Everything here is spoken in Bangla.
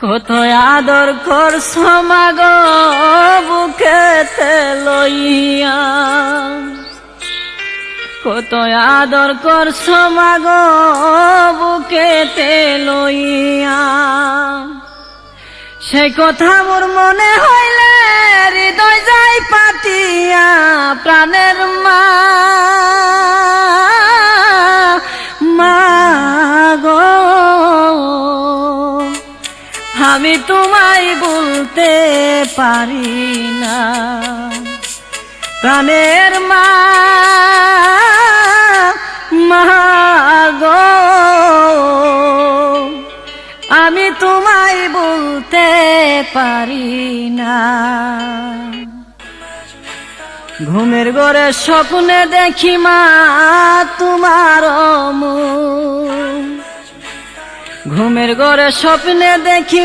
কত আদর কর সমাগ বুকেতে লইয়া? কত আদর কর সমাগ বুকেতে লইয়া? সে কথা মোর মনে হইলে হৃদয় যাই পাতিয়া প্রাণের মা। মা গো আমি তোমায় বলতে পারি না। প্রাণের মা গো, আমি তোমায় বলতে পারি না। ঘুমের ঘরে স্বপ্নে দেখি মা, তোমার ঘুমের ঘরে স্বপ্নে দেখি